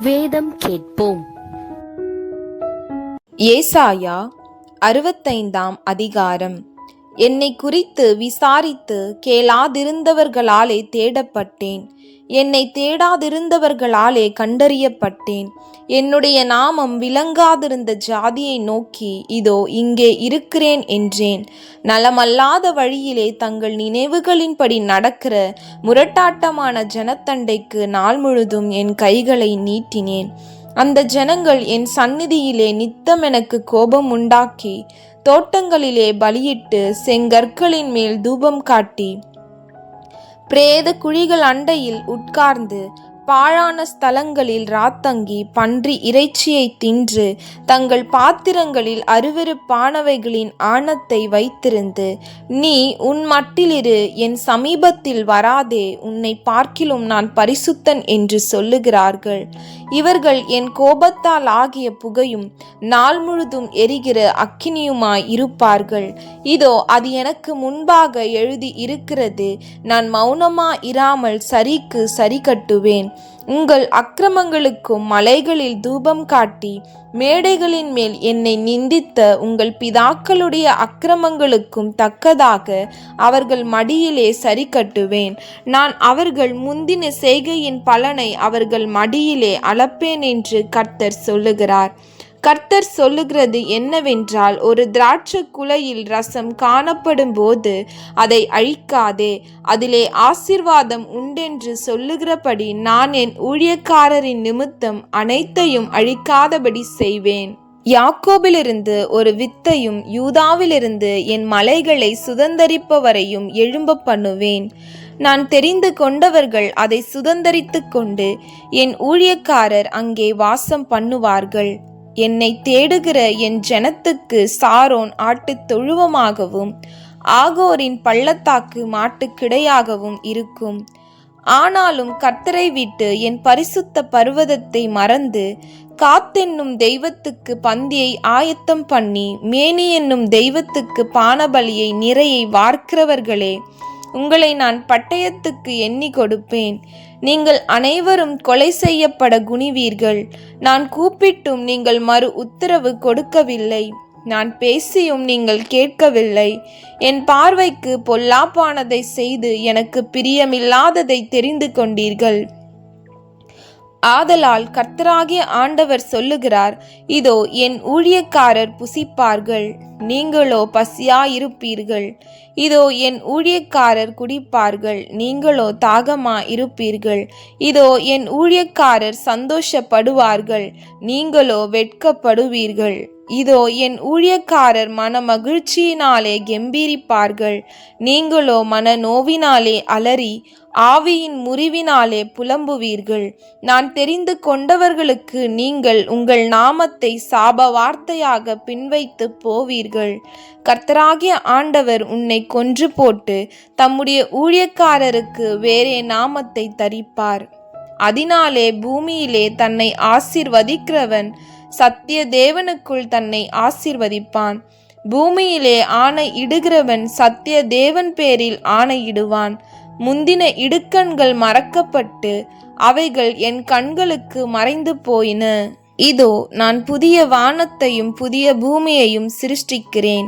வேதம் கேட்போம். ஏசாயா அறுபத்தைந்தாம் அதிகாரம். என்னை குறித்து விசாரித்து கேளாதிருந்தவர்களாலே தேடப்பட்டேன். என்னை தேடாதிருந்தவர்களாலே கண்டறியப்பட்டேன். என்னுடைய நாமம் விளங்காதிருந்த ஜாதியை நோக்கி இதோ இங்கே இருக்கிறேன் என்றேன். நலமல்லாத வழியிலே தங்கள் நினைவுகளின்படி நடக்கிற முரட்டாட்டமான ஜனத்தண்டைக்கு நாள் முழுதும் என் கைகளை நீட்டினேன். அந்த ஜனங்கள் என் சந்நிதியிலே நித்தம் எனக்கு கோபம் உண்டாக்கி தோட்டங்களிலே பலியிட்டு செங்கற்களின் மேல் தூபம் காட்டி பிரேத குழிகள் அண்டையில் உட்கார்ந்து பாழான ஸ்தலங்களில் ராத்தங்கி பன்றி இறைச்சியை தின்று தங்கள் பாத்திரங்களில் அருவருப்பானவைகளின் ஆணத்தை வைத்திருந்து நீ உன் மட்டிலிரு என் சமீபத்தில் வராதே உன்னை பார்க்கிலும் நான் பரிசுத்தன் என்று சொல்லுகிறார்கள். இவர்கள் என் கோபத்தால் ஆகிய புகையும் நாள் முழுதும் எரிகிற அக்கினியுமாய் இருப்பார்கள். இதோ அது எனக்கு முன்பாக எழுதி இருக்கிறது. நான் மௌனமா இராமல் சரிக்கு சரி கட்டுவேன். உங்கள் அக்கிரமங்களுக்கும் மலைகளில் தூபம் காட்டி மேடைகளின் மேல் என்னை நிந்தித்த உங்கள் பிதாக்களுடைய அக்கிரமங்களுக்கும் தக்கதாக அவர்கள் மடியிலே சரி கட்டுவேன். நான் அவர்கள் முந்தின செய்கையின் பலனை அவர்கள் மடியிலே அளப்பேன் என்று கர்த்தர் சொல்லுகிறார். கர்த்தர் சொல்லுகிறது என்னவென்றால் ஒரு திராட்சை குலையில் ரசம் காணப்படும் போது அதை அழிக்காதே அதிலே ஆசிர்வாதம் உண்டென்று சொல்லுகிறபடி நான் என் ஊழியக்காரரின் நிமித்தம் அனைத்தையும் அழிக்காதபடி செய்வேன். யாக்கோபிலிருந்து ஒரு வித்தையும் யூதாவிலிருந்து என் மலைகளை சுதந்தரிப்பவரையும் எழும்ப பண்ணுவேன். நான் தெரிந்து கொண்டவர்கள் அதை சுதந்தரித்து கொண்டு என் ஊழியக்காரர் அங்கே வாசம் பண்ணுவார்கள். என்னை தேடுகிற என் ஜனத்துக்கு சாரோன் ஆட்டுத் தொழுவமாகவும் ஆகோரின் பள்ளத்தாக்கு மாட்டுக்கிடையாகவும் இருக்கும். ஆனாலும் கர்த்தரை விட்டு என் பரிசுத்த பர்வதத்தை மறந்து காத்தென்னும் தெய்வத்துக்கு பந்தியை ஆயத்தம் பண்ணி மேனி என்னும் தெய்வத்துக்கு பானபலியை நிறையை வார்க்கிறவர்களே உங்களை நான் பட்டயத்துக்கு எண்ணி கொடுப்பேன். நீங்கள் அனைவரும் கொலை செய்யப்பட குனிவீர்கள். நான் கூப்பிட்டும் நீங்கள் மறு உத்தரவு கொடுக்கவில்லை. நான் பேசியும் நீங்கள் கேட்கவில்லை. என் பார்வைக்கு பொல்லாப்பானதை செய்து எனக்கு பிரியமில்லாததை தெரிந்து கொண்டீர்கள். ஆதலால் கர்த்தராகிய ஆண்டவர் சொல்லுகிறார் இதோ என் ஊழியக்காரர் புசிப்பார்கள். நீங்களோ பசியாயிருப்பீர்கள். இதோ என் ஊழியக்காரர் குடிப்பார்கள். நீங்களோ தாகமா இருப்பீர்கள் இதோ என் ஊழியக்காரர் சந்தோஷப்படுவார்கள். நீங்களோ வெட்கப்படுவீர்கள். இதோ என் ஊழியக்காரர் மன மகிழ்ச்சியினாலே கெம்பீரிப்பார்கள். நீங்களோ மன நோவினாலே அலறி ஆவியின் முறிவினாலே புலம்புவீர்கள். நான் தெரிந்து கொண்டவர்களுக்கு நீங்கள் உங்கள் நாமத்தை சாப வார்த்தையாக பின்வைத்து போவீர்கள். கர்த்தராகிய ஆண்டவர் உன்னை கொன்று போட்டு தம்முடைய ஊழியக்காரருக்கு வேறே நாமத்தை தரிப்பார். அதனாலே பூமியிலே தன்னை ஆசிர்வதிக்கிறவன் சத்திய தேவனுக்குள் தன்னை ஆசிர்வதிப்பான். பூமியிலே ஆணை இடுகிறவன் சத்திய தேவன் பேரில் ஆணையிடுவான் முந்தின இடுக்கண்கள் மறக்கப்பட்டு அவைகள் என் கண்களுக்கு மறைந்து போயின. இதோ நான் புதிய வானத்தையும் புதிய பூமியையும் சிருஷ்டிக்கிறேன்.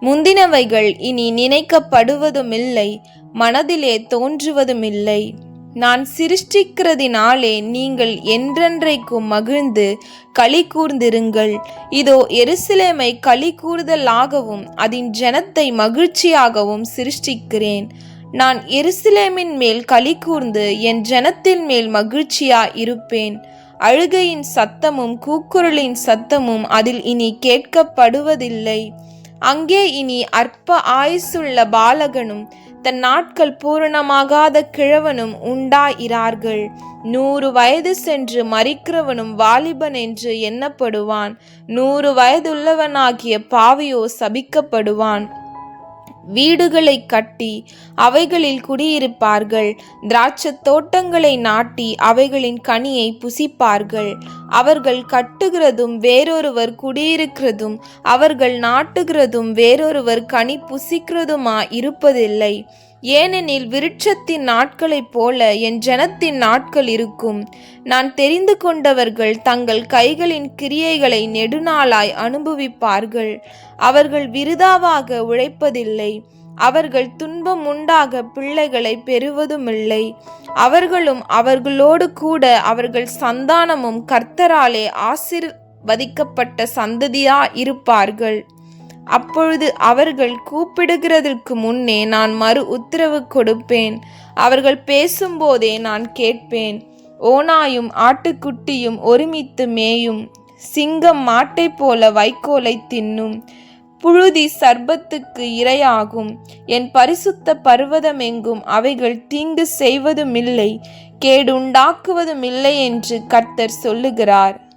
முந்தினவைகள் இனி நினைக்கப்படுவதுமில்லை மனதிலே தோன்றுவதுமில்லை. நான் சிருஷ்டிக்கிறதினாலே நீங்கள் என்றென்றைக்கும் மகிழ்ந்து களி கூர்ந்திருங்கள். இதோ எருசலேமை களி கூறுதலாகவும் அதன் ஜனத்தை மகிழ்ச்சியாகவும் சிருஷ்டிக்கிறேன். நான் எருசலேமின் மேல் களி கூர்ந்து என் ஜனத்தின் மேல் மகிழ்ச்சியா இருப்பேன். அழுகையின் சத்தமும் கூக்குரலின் சத்தமும் அதில் இனி கேட்கப்படுவதில்லை. அங்கே இனி அற்ப ஆயுசுள்ள பாலகனும் தன் நாட்கள் பூரணமாகாத கிழவனும் உண்டாயிரார்கள். நூறு வயது சென்று மறிக்கிறவனும் வாலிபன் என்று எண்ணப்படுவான். நூறு வயதுள்ளவனாகிய பாவியோ சபிக்கப்படுவான். வீடுகளை கட்டி அவைகளில் குடியிருப்பார்கள். திராட்சத் தோட்டங்களை நாட்டி அவைகளின் கனியை புசிப்பார்கள். அவர்கள் கட்டுகிறதும் வேறொருவர் குடியிருக்கிறதும் அவர்கள் நாட்டுகிறதும் வேறொருவர் கனி புசிக்கிறதுமா இருப்பதில்லை. ஏனெனில் விருட்சத்தின் நாட்களைப் போல என் ஜனத்தின் நாட்கள் இருக்கும். நான் தெரிந்து கொண்டவர்கள் தங்கள் கைகளின் கிரியைகளை நெடுநாளாய் அனுபவிப்பார்கள். அவர்கள் விருதாவாக உழைப்பதில்லை. அவர்கள் துன்பம் உண்டாக பிள்ளைகளை பெறுவதுமில்லை. அவர்களும் அவர்களோடு கூட அவர்கள் சந்தானமும் கர்த்தராலே ஆசிர்வதிக்கப்பட்ட சந்ததியா இருப்பார்கள். அப்பொழுது அவர்கள் கூப்பிடுகிறதற்கு முன்னே நான் மறு உத்தரவு கொடுப்பேன். அவர்கள் பேசும்போதே நான் கேட்பேன். ஓனாயும் ஆட்டுக்குட்டியும் ஒருமித்து மேயும். சிங்கம் மாட்டைப் போல வைக்கோலை தின்னும். புழுதி சர்பத்துக்கு இரையாகும். என் பரிசுத்த பர்வதமெங்கும் அவைகள் தீங்கு செய்வதுமில்லை. கேடுண்டாக்குவதுமில்லை என்று கர்த்தர் சொல்லுகிறார்.